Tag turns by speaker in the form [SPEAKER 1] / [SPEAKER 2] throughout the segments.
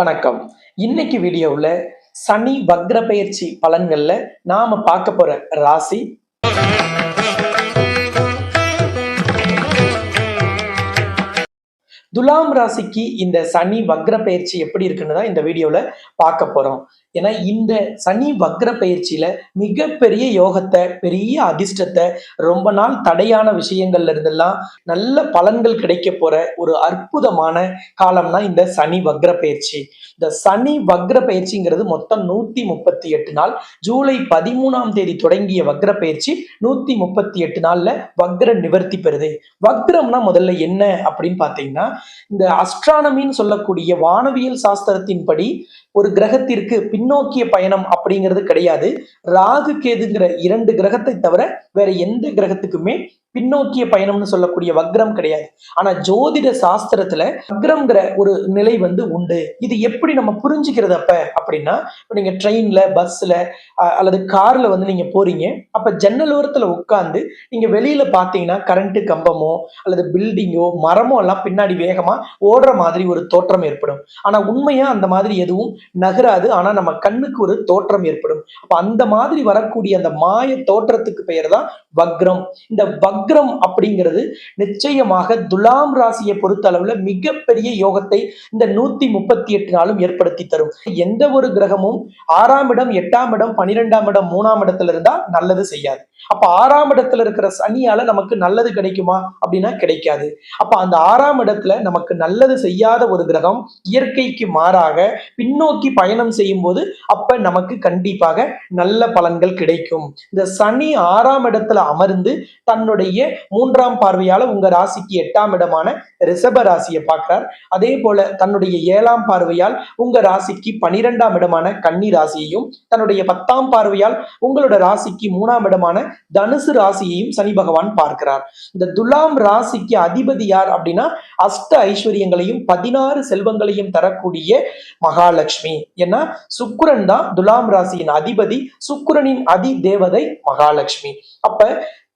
[SPEAKER 1] வணக்கம். இன்னைக்கு வீடியோவில் சனி வக்ர பயிற்சி பலன்களில் நாம பார்க்க போற ராசி. துலாம் ராசிக்கு இந்த சனி வக்ர பயிற்சி எப்படி இருக்குன்னு தான் இந்த வீடியோவில் பார்க்க போறோம். ஏன்னா இந்த சனி வக்ர பயிற்சியில மிகப்பெரிய யோகத்தை பெரிய அதிர்ஷ்டத்தை ரொம்ப நாள் தடையான விஷயங்கள்ல இருந்தெல்லாம் நல்ல பலன்கள் கிடைக்க போற ஒரு அற்புதமான காலம்னா இந்த சனி வக்ர பயிற்சி. இந்த சனி வக்ர பயிற்சிங்கிறது மொத்தம் நூத்தி முப்பத்தி எட்டு நாள். ஜூலை பதிமூணாம் தேதி தொடங்கிய வக்ர பயிற்சி நூத்தி முப்பத்தி எட்டு நாள்ல வக்ர நிவர்த்தி பெறுது. வக்ரம்னா முதல்ல என்ன அப்படின்னு பார்த்தீங்கன்னா இந்த அஸ்ட்ரானமின்னு சொல்லக்கூடிய வானவியல் சாஸ்திரத்தின்படி ஒரு கிரகத்திற்கு பின்னோக்கிய பயணம் அப்படிங்கிறது கிடையாது. ராகு கேதுங்கிற இரண்டு கிரகத்தை தவிர வேற எந்த கிரகத்துக்குமே பின்னோக்கிய பயணம்னு சொல்லக்கூடிய வக்ரம் கிடையாது. ஆனா ஜோதிட சாஸ்திரத்துல வக்ரம்ங்கிற ஒரு நிலை வந்து உண்டு. இது எப்படி நம்ம புரிஞ்சுக்கிறது அப்ப? அப்படின்னா இப்போ நீங்க ட்ரெயின்ல பஸ்ல அல்லது கார்ல வந்து நீங்க போறீங்க. அப்ப ஜன்னல் ஓரத்துல உட்கார்ந்து நீங்க வெளியில பாத்தீங்கன்னா கரண்ட் கம்பமோ அல்லது பில்டிங்கோ மரமோ எல்லாம் பின்னாடி வேகமா ஓடுற மாதிரி ஒரு தோற்றம் ஏற்படும். ஆனா உண்மையா அந்த மாதிரி எதுவும் நகராது. ஆனா நம்ம கண்ணுக்கு ஒரு தோற்றம் ஏற்படும். அப்ப அந்த மாதிரி வரக்கூடிய அந்த மாய தோற்றத்துக்கு பெயர் தான் வக்ரம். இந்த வக்ரம் அப்படிங்கிறது நிச்சயமாக துலாம் ராசியை பொறுத்த அளவுல மிகப்பெரிய யோகத்தை இந்த நூத்தி முப்பத்தி எட்டு நாளும் ஏற்படுத்தி தரும். எந்த ஒரு கிரகமும் ஆறாம் இடம் எட்டாம் இடம் பனிரெண்டாம் இடம் மூணாம் இடத்துல இருந்தா நல்லது செய்யாது. அப்ப ஆறாம் இடத்துல இருக்கிற சனியால நமக்கு நல்லது கிடைக்குமா அப்படின்னா கிடைக்காது. அப்ப அந்த ஆறாம் இடத்துல நமக்கு நல்லது செய்யாத ஒரு கிரகம் இயற்கைக்கு மாறாக பின்னோக்கி பயணம் செய்யும் போது அப்ப நமக்கு கண்டிப்பாக நல்ல பலன்கள் கிடைக்கும். இந்த சனி ஆறாம் இடத்துல அமர்ந்து தன்னுடைய மூன்றாம் பார்வையால உங்க ராசிக்கு எட்டாம் இடமான ரிஷப ராசியை பார்க்கிறார். அதே போல தன்னுடைய ஏழாம் பார்வையால் உங்க ராசிக்கு பனிரெண்டாம் இடமான கன்னி ராசியையும் தன்னுடைய பத்தாம் பார்வையால் உங்களோட ராசிக்கு மூணாம் இடமான தனுசு ராசியையும் சனி பகவான் பார்க்கிறார். இந்த துலாம் ராசிக்கு அதிபதி யார் அப்படின்னா அஷ்ட ஐஸ்வர்யங்களையும் பதினாறு செல்வங்களையும் தரக்கூடிய மகாலட்சுமி. ஏன்னா சுக்குரன் தான் துலாம் ராசியின் அதிபதி சுக்குரனின் அதி தேவதை மகாலட்சுமி. அப்ப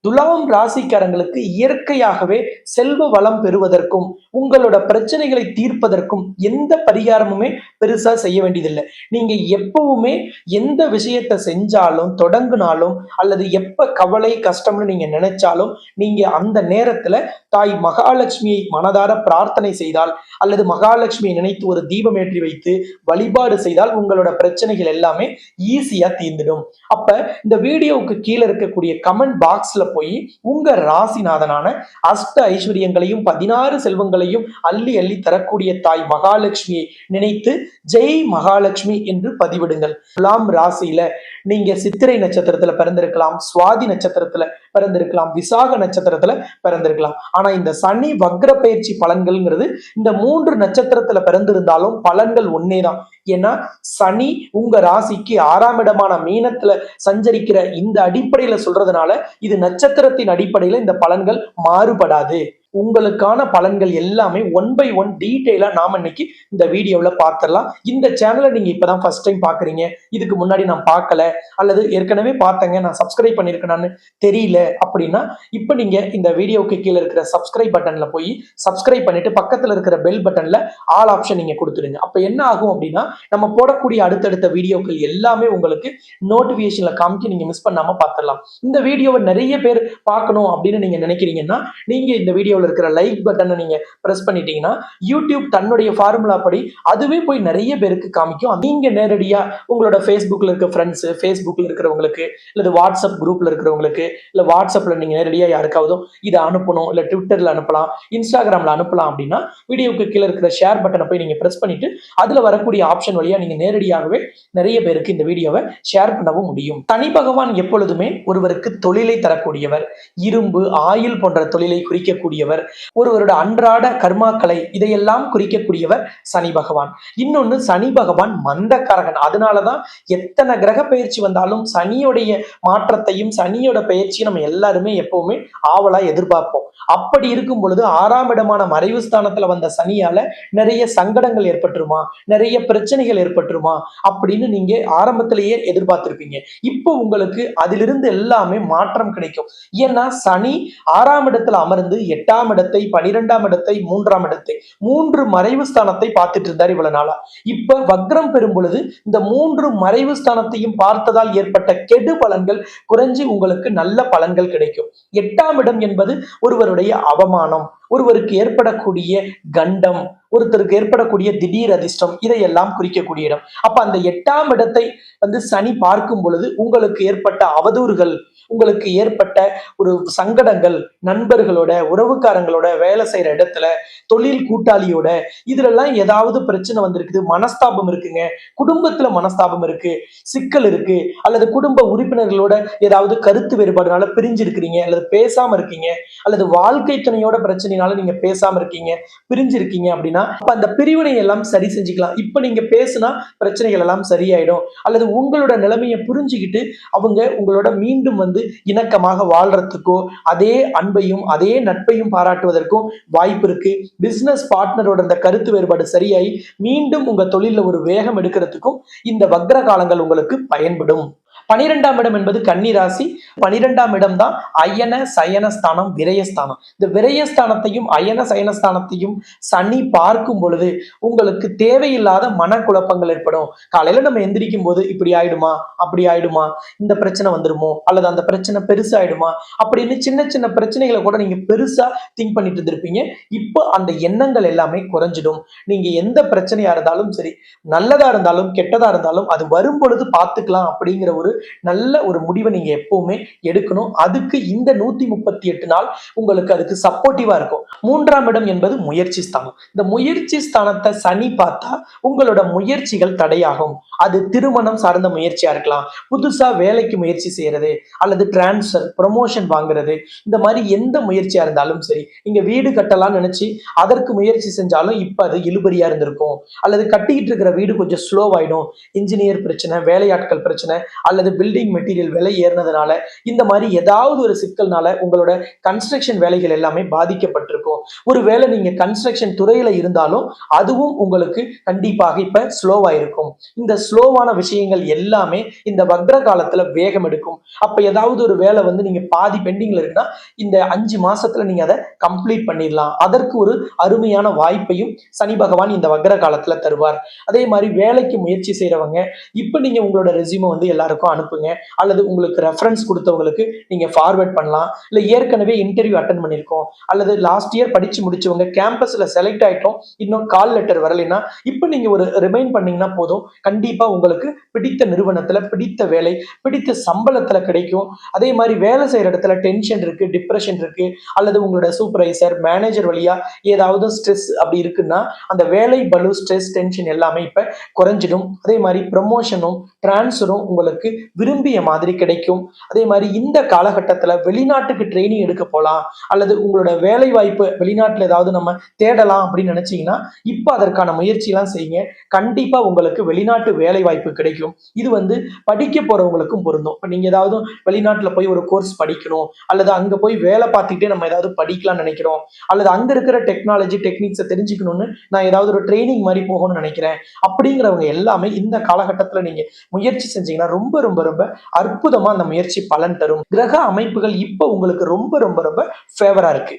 [SPEAKER 1] துலாம் ராசிக்காரங்களுக்கு இயற்கையாகவே செல்வ வளம் பெறுவதற்கும் உங்களோட பிரச்சனைகளை தீர்ப்பதற்கும் எந்த பரிகாரமுமே பெருசா செய்ய வேண்டியதில்லை. நீங்க எப்பவுமே எந்த விஷயத்தை செஞ்சாலும் தொடங்கினாலும் அல்லது எப்ப கவலை கஷ்டம்னு நீங்க நினைச்சாலும் நீங்க அந்த நேரத்துல தாய் மகாலட்சுமியை மனதார பிரார்த்தனை செய்தால் அல்லது மகாலட்சுமியை நினைத்து ஒரு தீபம் ஏற்றி வைத்து வழிபாடு செய்தால் உங்களோட பிரச்சனைகள் எல்லாமே ஈஸியா தீர்ந்துடும். அப்ப இந்த வீடியோவுக்கு கீழே இருக்கக்கூடிய கமெண்ட் பாக்ஸ்ல போய் உங்க ராசிநாதனான அஷ்ட ஐஸ்வர்யங்களையும் பதினாறு செல்வங்களையும் அள்ளி அள்ளி தரக்கூடிய தாய் மகாலட்சுமியை நினைத்து ஜெய் மகாலட்சுமி என்று பதிவிடுங்கள். துலாம் ராசியில நீங்க சித்திரை நட்சத்திரத்துல பிறந்திருக்கலாம் சுவாதி நட்சத்திரத்துல பிறந்திருக்கலாம். விசாக நட்சத்திரத்துல பிறந்திருக்கலாம். ஆனா இந்த சனி வக்ர பயிற்சி பலன்கள்ங்கிறது இந்த மூன்று நட்சத்திரத்துல பிறந்திருந்தாலும் பலன்கள் ஒன்னேதான். ஏன்னா சனி உங்க ராசிக்கு ஆறாம் இடமான மீனத்துல சஞ்சரிக்கிற இந்த அடிப்படையில சொல்றதுனால இது நட்சத்திரத்தின் அடிப்படையில இந்த பலன்கள் மாறுபடாது. உங்களுக்கான பலன்கள் எல்லாமே ஒன் பை ஒன் டீட்டெயிலா நாம இன்னைக்கு இந்த வீடியோவில் பார்த்துடலாம். இந்த சேனலை நீங்க இப்பதான் ஃபர்ஸ்ட் டைம் பாக்குறீங்க இதுக்கு முன்னாடி நான் பார்க்கல. அல்லது ஏற்கனவே பார்த்தேங்க நான் சப்ஸ்கிரைப் பண்ணியிருக்கேனான்னு தெரியல அப்படின்னா இப்போ நீங்க இந்த வீடியோவுக்கு கீழே இருக்கிற சப்ஸ்கிரைப் பட்டன்ல போய் சப்ஸ்கிரைப் பண்ணிட்டு பக்கத்துல இருக்கிற பெல் பட்டன்ல ஆல் ஆப்ஷன் நீங்க கொடுத்துருங்க அப்ப என்ன ஆகும் அப்படின்னா நம்ம போடக்கூடிய அடுத்தடுத்த வீடியோக்கள் எல்லாமே உங்களுக்கு நோட்டிபிகேஷன்ல காமிக்க நீங்க மிஸ் பண்ணாம பார்த்துடலாம். இந்த வீடியோவை நிறைய பேர் பார்க்கணும் அப்படின்னு நீங்க நினைக்கிறீங்கன்னா நீங்க இந்த வீடியோவில் இருக்கிற லைக் பட்டனை நீங்க பிரஸ் பண்ணிட்டீங்கன்னா யூடியூப் தன்னுடைய ஃபார்முலா படி அதுவே போய் நிறைய பேருக்கு காமிக்கும். நீங்க நேரடியா உங்களோட ஃபேஸ்புக்ல இருக்க ஃப்ரெண்ட்ஸ் ஃபேஸ்புக்ல இருக்கிறவங்களுக்கு இல்லது வாட்ஸ்அப் குரூப்ல இருக்கிறவங்களுக்கு இல்ல வாட்ஸ்அப்ல நீங்க நேரடியா யாருக்காவதும் இதை அனுப்பணும் இல்ல ட்விட்டர்ல அனுப்பலாம் இன்ஸ்டாகிராம்ல அனுப்பலாம் அப்படின்னா வீடியோவுக்கு கீழே இருக்கிற ஷேர் பட்டனை போய் நீங்க பிரஸ் பண்ணிட்டு அதுல வரக்கூடிய ஆப்ஷன் வழியா நீங்க நேரடியாகவே நிறைய பேருக்கு இந்த வீடியோவை ஷேர் பண்ணவும் முடியும். தனி பகவான் எப்பொழுதுமே ஒருவருக்கு தொழிலை தரக்கூடியவர். இரும்பு ஆயில் போன்ற தொழிலை குறிக்கக்கூடியவர். ஒருவரோட அன்றாட கர்மாக்களை இதையெல்லாம் குறிக்கக்கூடியவர் சனி பகவான். இன்னொன்னு சனி பகவான் மந்தக்காரகன். அதனாலதான் எத்தனை கிரக பயிற்சி வந்தாலும் சனியோடைய மாற்றத்தையும் சனியோட பயிற்சியும் நம்ம எல்லாருமே எப்பவுமே ஆவலா எதிர்பார்ப்போம். அப்படி இருக்கும் பொழுது ஆறாம் இடமான மறைவு ஸ்தானத்துல வந்த சனியால நிறைய சங்கடங்கள் ஏற்பட்டுருமா? நிறைய பிரச்சனைகள் ஏற்பட்டுருமா? அப்படின்னு நீங்க ஆரம்பத்திலேயே எதிர்பார்த்திருப்பீங்க. இப்போ உங்களுக்கு அதிலிருந்து எல்லாமே மாற்றம் கிடைக்கும். ஏன்னா சனி ஆறாம் இடத்துல அமர்ந்து எட்டாம் எட்டாம் இடத்தை பனிரெண்டாம் இடத்தை மூன்றாம் இடத்தை. மூன்று மறைவு ஸ்தானத்தை பார்த்துட்டு இருந்தார் இவ்வளவு நாளா. இப்ப வக்ரம் பெறும் பொழுது இந்த மூன்று மறைவு ஸ்தானத்தையும் பார்த்ததால் ஏற்பட்ட கெடு பலன்கள் குறைஞ்சு உங்களுக்கு நல்ல பலன்கள் கிடைக்கும். எட்டாம் இடம் என்பது ஒருவருடைய அவமானம் ஒருவருக்கு ஏற்படக்கூடிய கண்டம். ஒருத்தருக்கு ஏற்படக்கூடிய திடீர் அதிர்ஷ்டம் இதையெல்லாம் குறிக்கக்கூடிய இடம். அப்ப அந்த எட்டாம் இடத்தை வந்து சனி பார்க்கும் பொழுது உங்களுக்கு ஏற்பட்ட அவதூறுகள் உங்களுக்கு ஏற்பட்ட ஒரு சங்கடங்கள் நண்பர்களோட உறவுக்காரங்களோட வேலை செய்யற இடத்துல தொழில் கூட்டாளியோட இதுலெல்லாம் ஏதாவது பிரச்சனை வந்திருக்குது மனஸ்தாபம் இருக்குங்க. குடும்பத்துல மனஸ்தாபம் இருக்கு சிக்கல் இருக்கு அல்லது குடும்ப உறுப்பினர்களோட ஏதாவது கருத்து வேறுபாடுனால பிரிஞ்சிருக்கிறீங்க அல்லது பேசாம இருக்கீங்க அல்லது வாழ்க்கை துணையோட பிரச்சனைனால நீங்க பேசாம இருக்கீங்க பிரிஞ்சிருக்கீங்க அப்படின்னா அப்ப அந்த பிரிவினை எல்லாம் சரி செஞ்சுக்கலாம். இப்ப நீங்க பேசுனா பிரச்சனைகள் எல்லாம் சரியாயிடும். அல்லது உங்களோட நிலைமையை புரிஞ்சுக்கிட்டு அவங்க உங்களோட மீண்டும் வந்து இணக்கமாக வாழ்றதுக்கோ அதே அன்பையும் அதே நட்பையும் பாராட்டுவதற்கும் வாய்ப்பு இருக்கு. பிசினஸ் பார்ட்னரோட அந்த கருத்து வேறுபாடு சரியாகி மீண்டும் உங்க தொழில ஒரு வேகம் எடுக்கிறதுக்கும் இந்த வக்ர காலங்கள் உங்களுக்கு பயன்படும். பனிரெண்டாம் இடம் என்பது கன்னிராசி. பனிரெண்டாம் இடம் தான் அயன சயனஸ்தானம் விரயஸ்தானம் இந்த விரயஸ்தானத்தையும் அயன சயனஸ்தானத்தையும் சனி பார்க்கும் பொழுது உங்களுக்கு தேவையில்லாத மனக்குழப்பங்கள் ஏற்படும். காலையில நம்ம எந்திரிக்கும் போது இப்படி ஆயிடுமா அப்படி ஆயிடுமா இந்த பிரச்சனை வந்துருமோ அல்லது அந்த பிரச்சனை பெருசாயிடுமா அப்படின்னு சின்ன சின்ன பிரச்சனைகளை கூட நீங்க பெருசா திங்க் பண்ணிட்டு இருந்திருப்பீங்க. இப்போ அந்த எண்ணங்கள் எல்லாமே குறைஞ்சிடும். நீங்க எந்த பிரச்சனையா இருந்தாலும் சரி நல்லதா இருந்தாலும் கெட்டதா இருந்தாலும் அது வரும் பொழுது பார்த்துக்கலாம் அப்படிங்கிற ஒரு நல்ல ஒரு முடிவை நீங்க எப்பவுமே எடுக்கணும். அதுக்கு இந்த நூத்தி முப்பத்தி எட்டு நாள் உங்களுக்கு அதுக்கு சப்போர்ட்டிவா இருக்கும். மூன்றாம் இடம் என்பது முயற்சி ஸ்தானம். இந்த முயற்சி ஸ்தானத்தை சனி பார்த்தா உங்களோட முயற்சிகள் தடையாகும். அது திருமணம் சார்ந்த முயற்சியா இருக்கலாம். புதுசா வேலைக்கு முயற்சி செய்யறது அல்லது டிரான்ஸ்ஃபர் ப்ரொமோஷன் வாங்குறது இந்த மாதிரி எந்த முயற்சியா இருந்தாலும் சரி நீங்க வீடு கட்டலாம்னு நினைச்சு அதற்கு முயற்சி செஞ்சாலும் இப்ப அது இழுபறியா இருந்திருக்கும். அல்லது கட்டிக்கிட்டு இருக்கிற வீடு கொஞ்சம் ஸ்லோ ஆயிடும். இன்ஜினியர் பிரச்சனை வேலையாட்கள் பிரச்சனை அல்லது பில்டிங் மெட்டீரியல் விலை ஏறினதுனால இந்த மாதிரி ஏதாவது ஒரு சிக்கல்னால உங்களோட கன்ஸ்ட்ரக்ஷன் வேலைகள் எல்லாமே பாதிக்கப்பட்டிருக்கும். ஒருவேளை நீங்க கன்ஸ்ட்ரக்ஷன் துறையில இருந்தாலும் அதுவும் உங்களுக்கு கண்டிப்பாக இப்ப ஸ்லோவா இருக்கும் இந்த ஸ்லோவான விஷயங்கள் எல்லாமே இந்த வக்ர காலத்துல வேகம் எடுக்கும். அப்ப ஏதாவது ஒரு வேலை வந்து நீங்க பாதி பெண்டிங்ல இருக்குன்னா இந்த அஞ்சு மாசத்துல நீங்க அதை கம்ப்ளீட் பண்ணிடலாம். அதற்கு ஒரு அருமையான வாய்ப்பையும் சனி பகவான் இந்த வக்ர காலத்துல தருவார். அதே மாதிரி வேலைக்கு முயற்சி செய்யறவங்க இப்ப நீங்க உங்களோட ரெசியூமை வந்து எல்லாருக்கும் அனுப்புங்க. அல்லது உங்களுக்கு ரெஃபரன்ஸ் கொடுத்தவங்களுக்கு நீங்க ஃபார்வர்ட் பண்ணலாம். இல்ல ஏற்கனவே இன்டர்வியூ அட்டன் பண்ணியிருக்கோம். அல்லது லாஸ்ட் இயர் படிச்சு முடிச்சவங்க கேம்பஸ்ல செலக்ட் ஆயிட்டோம். இன்னும் கால் லெட்டர் வரலைன்னா இப்போ நீங்க ஒரு ரிமைண்ட் பண்ணீங்கன்னா போதும். கண்டிப்பா உங்களுக்கு பிடித்த நிறுவனத்துல பிடித்த வேலை பிடித்த சம்பளத்துல கிடைக்கும். அதே மாதிரி வேலை செய்யற இடத்துல டென்ஷன் இருக்கு டிப்ரெஷன் இருக்கு. அல்லது உங்களோட சூப்பர்வைசர் மேனேஜர் வழியா ஏதாவது ஸ்ட்ரெஸ் அப்படி இருக்குன்னா அந்த வேலை பலு ஸ்ட்ரெஸ் டென்ஷன் எல்லாமே இப்ப குறைஞ்சிடும். அதே மாதிரி ப்ரமோஷனும் டிரான்ஸ்ஃபரும் உங்களுக்கு விரும்பிய மாதிரி கிடைக்கும். அதே மாதிரி இந்த காலகட்டத்துல வெளிநாட்டுக்கு ட்ரைனிங் எடுக்க போகலாம் அல்லது உங்களோட வேலை வாய்ப்பு வெளிநாட்டுல ஏதாவது நம்ம தேடலாம் அப்படின்னு நினைச்சீங்கன்னா இப்போ அதற்கான முயற்சியெல்லாம் செய்யுங்க. கண்டிப்பா உங்களுக்கு வெளிநாட்டு வேலை வாய்ப்பு கிடைக்கும். இது வந்து படிக்க போறவங்களுக்கும் பொருந்தும். இப்போ நீங்க ஏதாவது வெளிநாட்டுல போய் ஒரு கோர்ஸ் படிக்கணும் அல்லது அங்க போய் வேலை பார்த்துக்கிட்டே நம்ம ஏதாவது படிக்கலாம்னு நினைக்கிறோம் அல்லது அங்க இருக்கிற டெக்னாலஜி டெக்னிக்ஸை தெரிஞ்சுக்கணும்னு நான் ஏதாவது ஒரு ட்ரைனிங் மாதிரி போகணும்னு நினைக்கிறேன். அப்படிங்கிறவங்க எல்லாமே இந்த காலகட்டத்துல நீங்க முயற்சி செஞ்சீங்கன்னா ரொம்ப ரொம்ப ரொம்ப ரொம்ப அற்புதமா அந்த முயற்சி பலன் தரும். கிரக அமைப்புகள் இப்போ உங்களுக்கு ரொம்ப ரொம்ப ரொம்ப ஃபேவரா இருக்கு.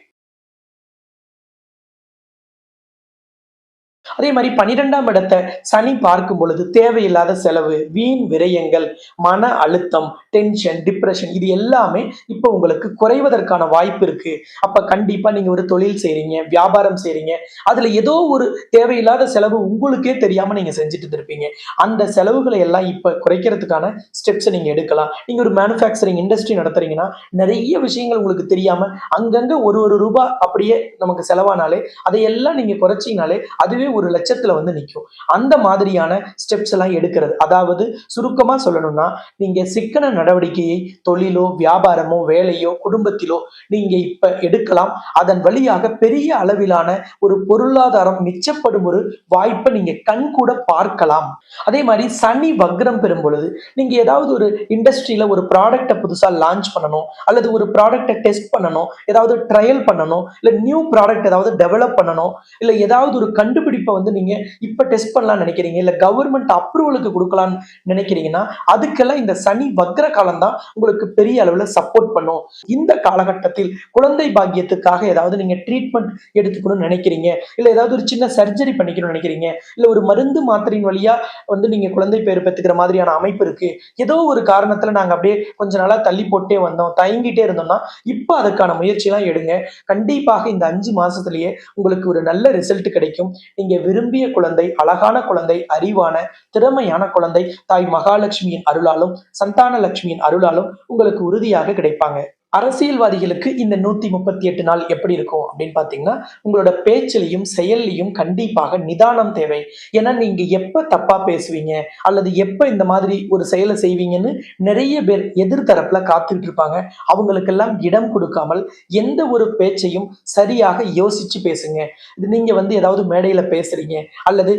[SPEAKER 1] அதே மாதிரி பனிரெண்டாம் இடத்தை சனி பார்க்கும் பொழுது தேவையில்லாத செலவு வீண் விரயங்கள் மன அழுத்தம் டென்ஷன் டிப்ரெஷன் இது எல்லாமே இப்போ உங்களுக்கு குறைவதற்கான வாய்ப்பு இருக்கு. அப்ப கண்டிப்பா நீங்க ஒரு தொழில் செய்றீங்க வியாபாரம் செய்றீங்க அதுல ஏதோ ஒரு தேவையில்லாத செலவு உங்களுக்கே தெரியாம நீங்க செஞ்சுட்டு இருப்பீங்க அந்த செலவுகளை எல்லாம் இப்ப குறைக்கிறதுக்கான ஸ்டெப்ஸை நீங்க எடுக்கலாம். நீங்க ஒரு மேனுஃபேக்சரிங் இண்டஸ்ட்ரி நடத்துறீங்கன்னா நிறைய விஷயங்கள் உங்களுக்கு தெரியாம அங்கங்க ஒரு ஒரு ரூபாய் அப்படியே நமக்கு செலவானாலே அதையெல்லாம் நீங்க குறைச்சிங்கனாலே அதுவே ஒரு லட்சத்துல வந்து நிற்கும் அந்த மாதிரியான ஸ்டெப்ஸ் எல்லாம் எடுக்கிறது. அதாவது சுருக்கமா சொல்லணும்னா நீங்க சிக்கன நடவடிக்கையை தொழிலோ வியாபாரமோ வேலையோ குடும்பத்திலோ நீங்க இப்ப எடுக்கலாம். அதன் வழியாக பெரிய அளவிலான ஒரு பொருளாதாரம் மிச்சப்படும் ஒரு வாய்ப்பை நீங்க கண் கூட பார்க்கலாம். அதே மாதிரி சனி வக்ரம் பெறும் பொழுது நீங்க ஏதாவது ஒரு இண்டஸ்ட்ரியில ஒரு ப்ராடக்டை புதுசா லான்ச் பண்ணணும் அல்லது ஒரு ப்ராடக்டை டெஸ்ட் பண்ணணும் ஏதாவது ட்ரையல் பண்ணணும் இல்ல நியூ ப்ராடக்ட் ஏதாவது டெவலப் பண்ணணும் இல்ல ஏதாவது ஒரு கண்டுபிடிப்பை வந்து நீங்க இப்ப டெஸ்ட் பண்ணலாம்னு நினைக்கிறீங்க இல்ல கவர்மெண்ட் அப்ரூவலுக்கு கொடுக்கலாம்னு நினைக்கிறீங்கன்னா அதுக்கெல்லாம் இந்த சனி வக்ர காலம் தான் உங்களுக்கு பெரிய அளவுல சப்போர்ட் பண்ணும். இந்த காலகட்டத்தில் குழந்தை பாக்கியத்துக்காக ஏதாவது நீங்க ட்ரீட்மெண்ட் எடுத்துக்கணும்னு நினைக்கிறீங்க இல்ல ஏதாவது ஒரு சின்ன சர்ஜரி பண்ணிக்கணும்னு நினைக்கிறீங்க இல்ல ஒரு மருந்து மாத்திரையின் வழியா வந்து நீங்க குழந்தை பேர் பெற்றுக்கிற மாதிரியான அமைப்பு இருக்கு. ஏதோ ஒரு காரணத்துல நாங்க அப்படியே கொஞ்ச நாளா தள்ளி போட்டே வந்தோம் தயங்கிட்டே இருந்தோம்னா இப்போ அதுக்கான முயற்சியெல்லாம் எடுங்க. கண்டிப்பாக இந்த அஞ்சு மாசத்துலயே உங்களுக்கு ஒரு நல்ல ரிசல்ட் கிடைக்கும். நீங்க விரும்பிய குழந்தை அழகான குழந்தை அறிவான திறமையான குழந்தை தாய் மகாலட்சுமியின் அருளாலும் சந்தான லட்சுமியின் அருளாலும் உங்களுக்கு உறுதியாக கிடைப்பாங்க. அரசியல்வாதிகளுக்கு இந்த நூத்தி முப்பத்தி எட்டு நாள் எப்படி இருக்கும் அப்படின்னு பாத்தீங்கன்னா உங்களோட பேச்சிலையும் செயல்லையும் கண்டிப்பாக நிதானம் தேவை. ஏன்னா நீங்க எப்ப தப்பா பேசுவீங்க அல்லது எப்ப இந்த மாதிரி ஒரு செயலை செய்வீங்கன்னு நிறைய பேர் எதிர்த்தரப்புல காத்துக்கிட்டு இருப்பாங்க. அவங்களுக்கெல்லாம் இடம் கொடுக்காமல் எந்த ஒரு பேச்சையும் சரியாக யோசிச்சு பேசுங்க. இது நீங்க வந்து ஏதாவது மேடையில பேசுறீங்க அல்லது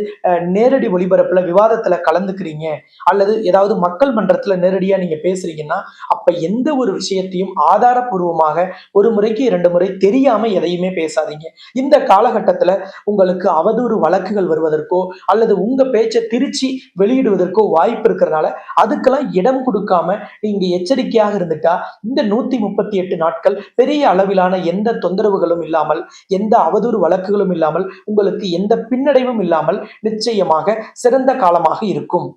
[SPEAKER 1] நேரடி ஒளிபரப்புல விவாதத்துல கலந்துக்கிறீங்க அல்லது ஏதாவது மக்கள் மன்றத்துல நேரடியா நீங்க பேசுறீங்கன்னா அப்ப எந்த ஒரு விஷயத்தையும் ஆதாரபூர்வமாக ஒரு முறைக்கு இரண்டு முறை தெரியாம எதையுமே பேசாதீங்க. இந்த காலகட்டத்துல உங்களுக்கு அவதூறு வழக்குகள் வருவதற்கோ அல்லது உங்க பேச்சை திருச்சி வெளியிடுவதற்கோ வாய்ப்பு இருக்கிறனால அதுக்கெல்லாம் இடம் கொடுக்காம நீங்க எச்சரிக்கையாக இருந்துட்டா இந்த நூத்தி முப்பத்தி எட்டு நாட்கள் பெரிய அளவிலான எந்த தொந்தரவுகளும் இல்லாமல் எந்த அவதூறு வழக்குகளும் இல்லாமல் உங்களுக்கு எந்த பின்னடைவும் இல்லாமல் நிச்சயமாக சிறந்த காலமாக இருக்கும்.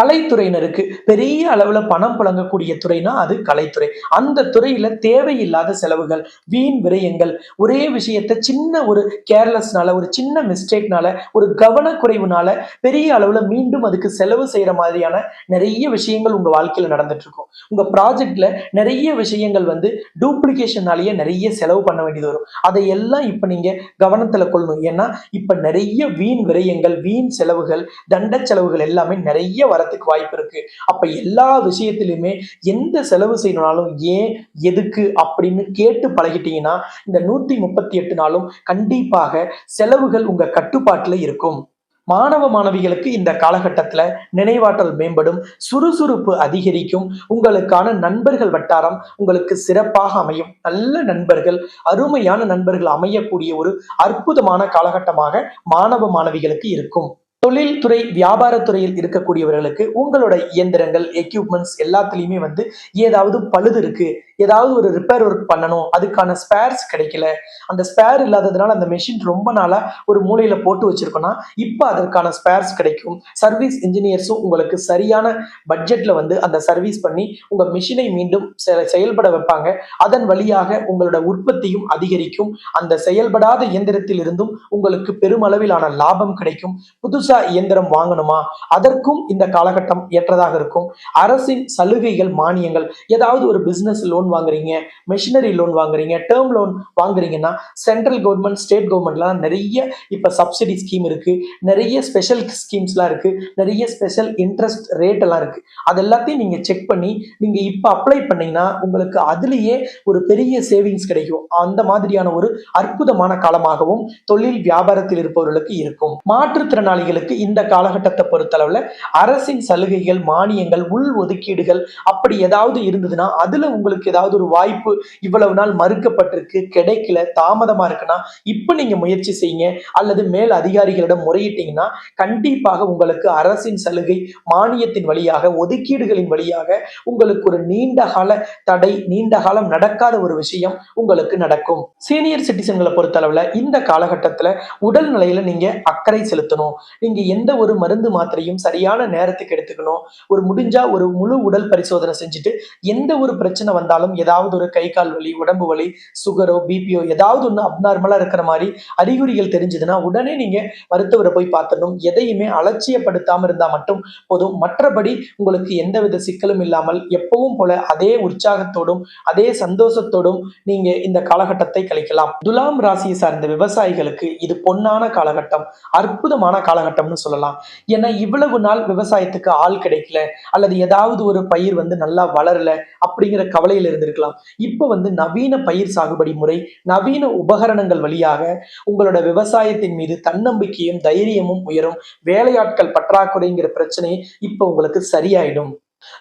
[SPEAKER 1] கலைத்துறையினருக்கு பெரிய அளவுல பணம் புழங்கக்கூடிய துறைனா அது கலைத்துறை. அந்த துறையில தேவையில்லாத செலவுகள் வீண் விரயங்கள் ஒரே விஷயத்த சின்ன ஒரு கேர்லெஸ்னால ஒரு சின்ன மிஸ்டேக்னால ஒரு கவனக்குறைவுனால பெரிய அளவுல மீண்டும் அதுக்கு செலவு செய்யற மாதிரியான நிறைய விஷயங்கள் உங்க வாழ்க்கையில நடந்துட்டு இருக்கும் உங்க ப்ராஜெக்ட்ல நிறைய விஷயங்கள் வந்து டூப்ளிகேஷனாலேயே நிறைய செலவு பண்ண வேண்டியது வரும். அதையெல்லாம் இப்ப நீங்க கவனத்துல கொள்ளணும். ஏன்னா இப்ப நிறைய வீண் விரயங்கள் வீண் செலவுகள் தண்ட செலவுகள் எல்லாமே நிறைய நிறைய வரத்துக்கு வாய்ப்பு இருக்கு. அப்ப எல்லா விஷயத்திலுமே எந்த செலவு செய்யணும்னாலும் ஏன் எதுக்கு அப்படின்னு கேட்டு பழகிட்டீங்கன்னா இந்த நூத்தி முப்பத்தி எட்டு நாளும் கண்டிப்பாக செலவுகள் உங்க கட்டுப்பாட்டுல இருக்கும். மாணவ மாணவிகளுக்கு இந்த காலகட்டத்தில் நினைவாற்றல் மேம்படும் சுறுசுறுப்பு அதிகரிக்கும் உங்களுக்கான நண்பர்கள் வட்டாரம் உங்களுக்கு சிறப்பாக அமையும். நல்ல நண்பர்கள் அருமையான நண்பர்கள் அமையக்கூடிய ஒரு அற்புதமான காலகட்டமாக மாணவ மாணவிகளுக்கு இருக்கும். தொழில்துறை வியாபாரத்துறையில் இருக்கக்கூடியவர்களுக்கு உங்களோட இயந்திரங்கள் எக்யூப்மெண்ட்ஸ் எல்லாத்துலேயுமே வந்து ஏதாவது பழுது இருக்கு. ஏதாவது ஒரு ரிப்பேர் ஒர்க் பண்ணணும். அதுக்கான ஸ்பேர்ஸ் கிடைக்கல. அந்த ஸ்பேர் இல்லாததுனால அந்த மெஷின் ரொம்ப நாளா ஒரு மூலையில் போட்டு வச்சிருக்கோம்னா இப்போ அதற்கான ஸ்பேர்ஸ் கிடைக்கும். சர்வீஸ் இன்ஜினியர்ஸும் உங்களுக்கு சரியான பட்ஜெட்ல வந்து அந்த சர்வீஸ் பண்ணி உங்க மிஷினை மீண்டும் செயல்பட வைப்பாங்க. அதன் வழியாக உங்களோட உற்பத்தியும் அதிகரிக்கும். அந்த செயல்படாத இயந்திரத்தில் இருந்தும் உங்களுக்கு பெருமளவிலான லாபம் கிடைக்கும். புதுசாக புதுசா இயந்திரம் வாங்கணுமா? அதற்கும் இந்த காலகட்டம் ஏற்றதாக இருக்கும். அரசின் சலுகைகள் மானியங்கள் ஏதாவது ஒரு பிசினஸ் லோன் வாங்குறீங்க மெஷினரி லோன் வாங்குறீங்க டேர்ம் லோன் வாங்குறீங்கன்னா சென்ட்ரல் கவர்மெண்ட் ஸ்டேட் கவர்மெண்ட்லாம் நிறைய இப்போ சப்சிடி ஸ்கீம் இருக்கு. நிறைய ஸ்பெஷல் ஸ்கீம்ஸ்லாம் இருக்கு. நிறைய ஸ்பெஷல் இன்ட்ரெஸ்ட் ரேட் எல்லாம் இருக்கு. அது எல்லாத்தையும் நீங்க செக் பண்ணி நீங்க இப்ப அப்ளை பண்ணீங்கன்னா உங்களுக்கு அதுலேயே ஒரு பெரிய சேவிங்ஸ் கிடைக்கும். அந்த மாதிரியான ஒரு அற்புதமான காலமாகவும் தொழில் வியாபாரத்தில் இருப்பவர்களுக்கு இருக்கும். மாற்றுத்திறனாளிகளுக்கு இந்த காலகட்டத்தை பொறுத்தளவுல அரசின் சலுகைகள் மானியங்கள் உள் ஒதுக்கீடுகள் அப்படி ஏதாவது இருந்ததுன்னா அதுல உங்களுக்கு ஏதாவது ஒரு வாய்ப்பு இவ்வளவு நாள் மறுக்கப்பட்டிருக்கு கிடைக்கல தாமதமா இருக்குன்னா இப்ப நீங்க முயற்சி செய்யுங்க. அல்லது மேல் அதிகாரிகளிடம் முறையிட்டீங்கன்னா கண்டிப்பாக உங்களுக்கு அரசின் சலுகை மானியத்தின் வழியாக ஒதுக்கீடுகளின் வழியாக உங்களுக்கு ஒரு நீண்ட கால தடை நீண்ட காலம் நடக்காத ஒரு விஷயம் உங்களுக்கு நடக்கும். சீனியர் சிட்டிசன்களை பொறுத்தளவுல இந்த காலகட்டத்துல உடல் நிலையில நீங்க அக்கறை செலுத்தணும். நீங்க எந்த ஒரு மருந்து மாத்திரையும் சரியான நேரத்துக்கு எடுத்துக்கணும். ஒரு முடிஞ்சா ஒரு முழு உடல் பரிசோதனை செஞ்சுட்டு எந்த ஒரு பிரச்சனை வந்தாலும் ஏதாவது ஒரு கை கால் வலி உடம்பு வலி சுகரோ பிபியோ ஏதாவது ஒன்று அப்நார்மலா இருக்கிற மாதிரி அறிகுறிகள் தெரிஞ்சதுன்னா உடனே நீங்க மருத்துவரை போய் பார்த்துடணும். எதையுமே அலட்சியப்படுத்தாம இருந்தா மட்டும் போதும். மற்றபடி உங்களுக்கு எந்தவித சிக்கலும் இல்லாமல் எப்பவும் போல அதே உற்சாகத்தோடும் அதே சந்தோஷத்தோடும் நீங்க இந்த காலகட்டத்தை கழிக்கலாம். துலாம் ராசியை சார்ந்த விவசாயிகளுக்கு இது பொன்னான காலகட்டம் அற்புதமான காலகட்டம். போராட்டம்னு சொல்லலாம். ஏன்னா இவ்வளவு நாள் விவசாயத்துக்கு ஆள் கிடைக்கல அல்லது ஏதாவது ஒரு பயிர் வந்து நல்லா வளரல அப்படிங்கிற கவலையில இருந்திருக்கலாம். இப்போ வந்து நவீன பயிர் சாகுபடி முறை நவீன உபகரணங்கள் வழியாக உங்களோட விவசாயத்தின் மீது தன்னம்பிக்கையும் தைரியமும் உயரும் வேலையாட்கள் பற்றாக்குறைங்கிற பிரச்சனை இப்போ உங்களுக்கு சரியாயிடும்.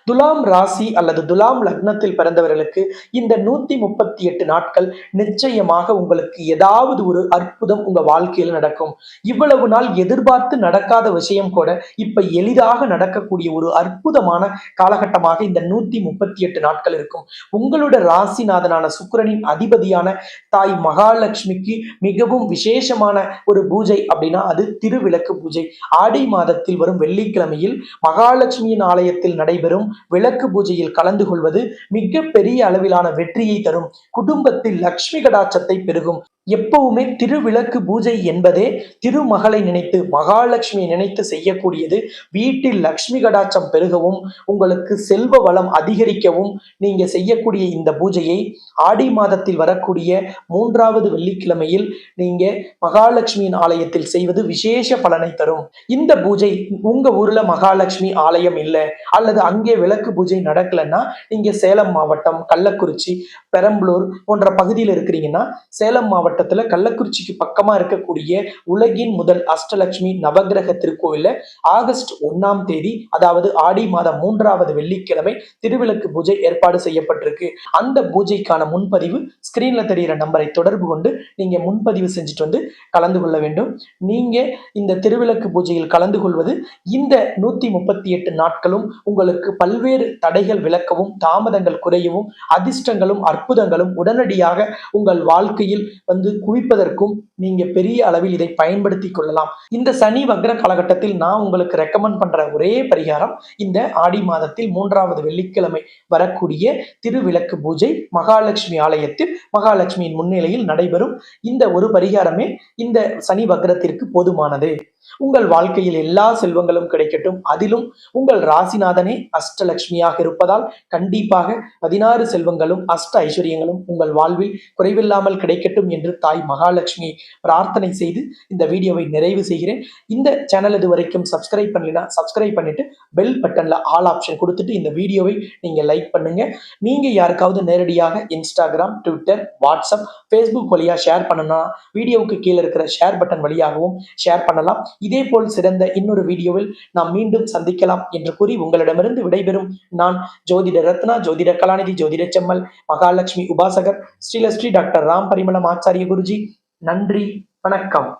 [SPEAKER 1] துலாம் ராசி அல்லது துலாம் லக்னத்தில் பிறந்தவர்களுக்கு இந்த நூத்தி முப்பத்தி எட்டு நாட்கள் நிச்சயமாக உங்களுக்கு ஏதாவது ஒரு அற்புதம் உங்க வாழ்க்கையில் நடக்கும். இவ்வளவு நாள் எதிர்பார்த்து நடக்காத விஷயம் கூட இப்ப எளிதாக நடக்கக்கூடிய ஒரு அற்புதமான காலகட்டமாக இந்த நூத்தி முப்பத்தி எட்டு நாட்கள் இருக்கும். உங்களோட ராசிநாதனான சுக்கரனின் அதிபதியான தாய் மகாலட்சுமிக்கு மிகவும் விசேஷமான ஒரு பூஜை அப்படின்னா அது திருவிளக்கு பூஜை. ஆடி மாதத்தில் வரும் வெள்ளிக்கிழமையில் மகாலட்சுமியின் ஆலயத்தில் நடைபெறும் விளக்கு பூஜையில் கலந்து கொள்வது மிக பெரிய அளவிலான வெற்றியை தரும். குடும்பத்தில் லக்ஷ்மி கடாட்சத்தை பெருகும். எப்பவுமே திருவிளக்கு பூஜை என்பதே திருமகளை நினைத்து மகாலட்சுமியை நினைத்து செய்யக்கூடியது. வீட்டில் லக்ஷ்மி கடாட்சம் பெருகவும் உங்களுக்கு செல்வ வளம் அதிகரிக்கவும் நீங்க செய்யக்கூடிய இந்த பூஜையை ஆடி மாதத்தில் வரக்கூடிய மூன்றாவது வெள்ளிக்கிழமையில் நீங்க மகாலட்சுமியின் ஆலயத்தில் செய்வது விசேஷ பலனை தரும். இந்த பூஜை உங்க ஊர்ல மகாலட்சுமி ஆலயம் இல்லை அல்லது அங்கே விளக்கு பூஜை நடக்கலைன்னா நீங்க சேலம் மாவட்டம் கள்ளக்குறிச்சி பெரம்பலூர் போன்ற பகுதியில் இருக்கிறீங்கன்னா சேலம் மாவட்டம் மாவட்டத்துல கள்ளக்குறிச்சிக்கு பக்கமா இருக்கக்கூடிய உலகின் முதல் அஷ்டலட்சுமி நவகிரக திருக்கோயில்ல ஆகஸ்ட் ஒன்னாம் தேதி அதாவது ஆடி மாதம் மூன்றாவது வெள்ளிக்கிழமை திருவிளக்கு பூஜை ஏற்பாடு செய்யப்பட்டிருக்கு. அந்த பூஜைக்கான முன்பதிவு ஸ்கிரீன்ல தெரிகிற நம்பரை தொடர்பு கொண்டு நீங்க முன்பதிவு செஞ்சுட்டு வந்து கலந்து கொள்ள வேண்டும். நீங்க இந்த திருவிளக்கு பூஜையில் கலந்து கொள்வது இந்த நூத்தி முப்பத்தி எட்டு நாட்களும் உங்களுக்கு பல்வேறு தடைகள் விளக்கவும் தாமதங்கள் குறையவும் அதிர்ஷ்டங்களும் அற்புதங்களும் உடனடியாக உங்கள் வாழ்க்கையில் வந்து குவிப்பதற்கும் நீங்க பெரிய அளவில் இதை பயன்படுத்தி கொள்ளலாம். இந்த சனி வக்ர காலகட்டத்தில் நான் உங்களுக்கு ரெக்கமெண்ட் பண்ற ஒரே பரிகாரம் இந்த ஆடி மாதத்தில் மூன்றாவது வெள்ளிக்கிழமை வரக்கூடிய திருவிளக்கு பூஜை மகாலட்சுமி ஆலயத்தில் மகாலட்சுமியின் முன்னிலையில் நடைபெறும். இந்த ஒரு பரிகாரமே இந்த சனி வக்ரத்திற்கு போதுமானது. உங்கள் வாழ்க்கையில் எல்லா செல்வங்களும் கிடைக்கட்டும். அதிலும் உங்கள் ராசிநாதனே அஷ்டலட்சுமியாக இருப்பதால் கண்டிப்பாக பதினாறு செல்வங்களும் அஷ்ட ஐஸ்வர்யங்களும் உங்கள் வாழ்வில் குறைவில்லாமல் கிடைக்கட்டும் என்று தாய் மகாலட்சுமியை பிரார்த்தனை செய்து இந்த வீடியோவை நிறைவு செய்கிறேன். இந்த சேனல் இது வரைக்கும் சப்ஸ்கிரைப் பண்ணலைன்னா சப்ஸ்கிரைப் பண்ணிட்டு பெல் பட்டனில் ஆல் ஆப்ஷன் கொடுத்துட்டு இந்த வீடியோவை நீங்க லைக் பண்ணுங்க. நீங்க யாருக்காவது நேரடியாக இன்ஸ்டாகிராம் ட்விட்டர் வாட்ஸ்அப் ஃபேஸ்புக் வழியா ஷேர் பண்ணணும்னா வீடியோவுக்கு கீழே இருக்கிற ஷேர் பட்டன் வழியாகவும் ஷேர் பண்ணலாம். இதே போல் சிறந்த இன்னொரு வீடியோவில் நாம் மீண்டும் சந்திக்கலாம் என்று கூறி உங்களிடமிருந்து விடைபெறும் நான் ஜோதிட ரத்னா ஜோதிட கலாநிதி ஜோதிட செம்மல் மகாலட்சுமி உபாசகர் ஸ்ரீலஸ்ரீ டாக்டர் ராம் பரிமளம் ஆச்சாரிய குருஜி. நன்றி வணக்கம்.